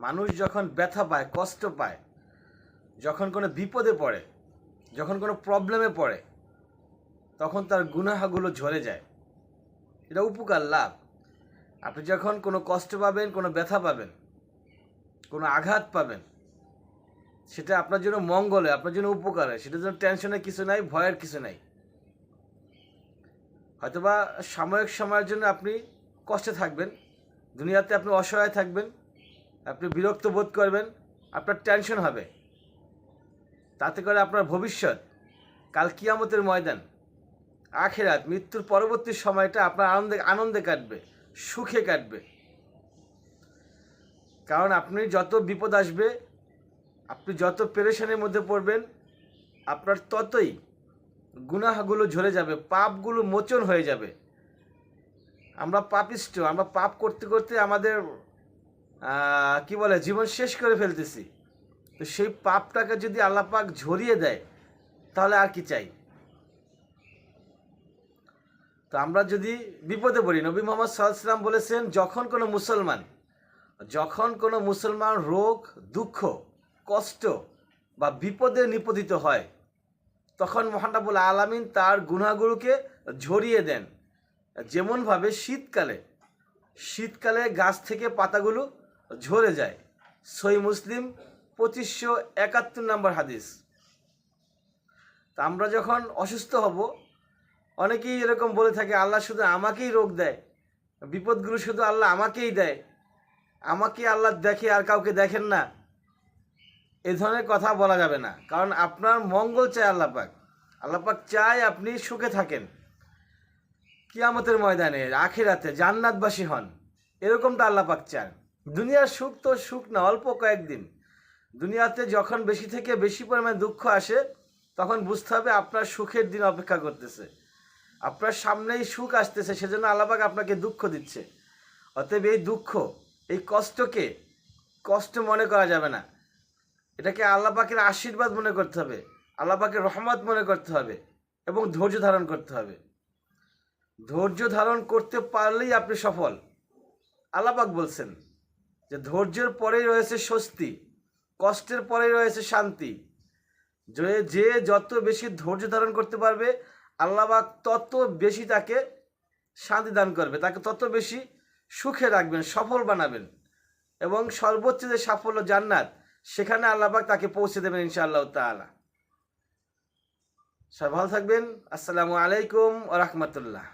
মানুষ যখন ব্যথা পায়, কষ্ট পায়, যখন কোনো বিপদে পড়ে, যখন কোনো প্রবলেমে পড়ে, তখন তার গুনাহাগুলো ঝরে যায়। এটা উপকার, লাভ। আপনি যখন কোনো কষ্ট পাবেন, কোনো ব্যথা পাবেন, কোনো আঘাত পাবেন, সেটা আপনার জন্য মঙ্গলে আপনার জন্য উপকারে সেটার জন্য টেনশনের কিছু নাই, ভয়ের কিছু নাই। হয়তোবা সাময়িক সময়ের জন্য আপনি কষ্টে থাকবেন, দুনিয়াতে আপনি অসহায় থাকবেন আপনি বিরক্ত বোধ করবেন, আপনার টেনশন হবে। তাতে করে আপনার ভবিষ্যৎ কাল কিয়ামতের ময়দান, আখেরাত, মৃত্যুর পরবর্তী সময়টা আপনার আনন্দে আনন্দে কাটবে, সুখে কাটবে। কারণ আপনি যত বিপদ আসবে, আপনি যত পেরেশানির মধ্যে পড়বেন, আপনার ততই গুনাহগুলো ঝরে যাবে, পাপগুলো মোচন হয়ে যাবে। আমরা পাপিষ্ট, আমরা পাপ করতে করতে আমাদের কি বলে, জীবন শেষ করে ফেলতেছি। তো সেই পাপটাকে যদি আল্লাহ পাক ঝরিয়ে দেয়, তাহলে আর কি চাই? তো আমরা যদি বিপদে পড়ি, নবী মোহাম্মদ সাল্লাম বলেছেন, যখন কোনো মুসলমান, যখন কোনো মুসলমান রোগ, দুঃখ, কষ্ট বা বিপদে নিপতিত হয়, তখন মহানাবুল আলামিন তার গুনাগুলোকে ঝরিয়ে দেন। যেমনভাবে শীতকালে শীতকালে গাছ থেকে পাতাগুলো ঝরে যায়। সই মুসলিম পঁচিশশো একাত্তর নম্বর হাদিস। তা আমরা যখন অসুস্থ হব, অনেকেই এরকম বলে থাকে, আল্লাহ শুধু আমাকেই রোগ দেয়। বিপদগুলো শুধু আল্লাহ আমাকেই দেয়। আমাকে আল্লাহ দেখে, আর কাউকে দেখেন না। এ ধরনের কথা বলা যাবে না। কারণ আপনার মঙ্গল চায় আল্লাহ পাক। আল্লাহ পাক চায় আপনি সুখে থাকেন। কিয়ামতের ময়দানে, আখিরাতে জান্নাতবাসী হন। এরকমটা আল্লাহ পাক চান। দুনিয়ার সুখ তো সুখ না, অল্প কয়েকদিন। দুনিয়াতে যখন বেশি থেকে বেশি পরিমাণে দুঃখ আসে, তখন বুঝতে হবে আপনার সুখের দিন অপেক্ষা করতেছে। আপনার সামনেই সুখ আসতেছে, সেজন্য আল্লাপাক আপনাকে দুঃখ দিচ্ছে। অতএব এই দুঃখ, এই কষ্টকে কষ্ট মনে করা যাবে না। এটাকে আল্লাহ পাকের আশীর্বাদ মনে করতে হবে আল্লাহ পাকের রহমত মনে করতে হবে এবং ধৈর্য ধারণ করতে হবে। ধৈর্য ধারণ করতে পারলেই আপনি সফল। আল্লাহ পাক বলছেন যে ধৈর্যের পরেই রয়েছে স্বস্তি, কষ্টের পরেই রয়েছে শান্তি। যে যে যত বেশি ধৈর্য ধারণ করতে পারবে আল্লাহবাক তত বেশি তাকে শান্তি দান করবে। তাকে তত বেশি সুখে রাখবেন, সফল বানাবেন এবং সর্বোচ্চ যে সাফল্য জান্নাত, সেখানে আল্লাহবাক তাকে পৌঁছে দেবেন ইনশাআল্লাহ তাআলা। সবাই ভালো থাকবেন। আসসালামু আলাইকুম রহমতুল্লাহ।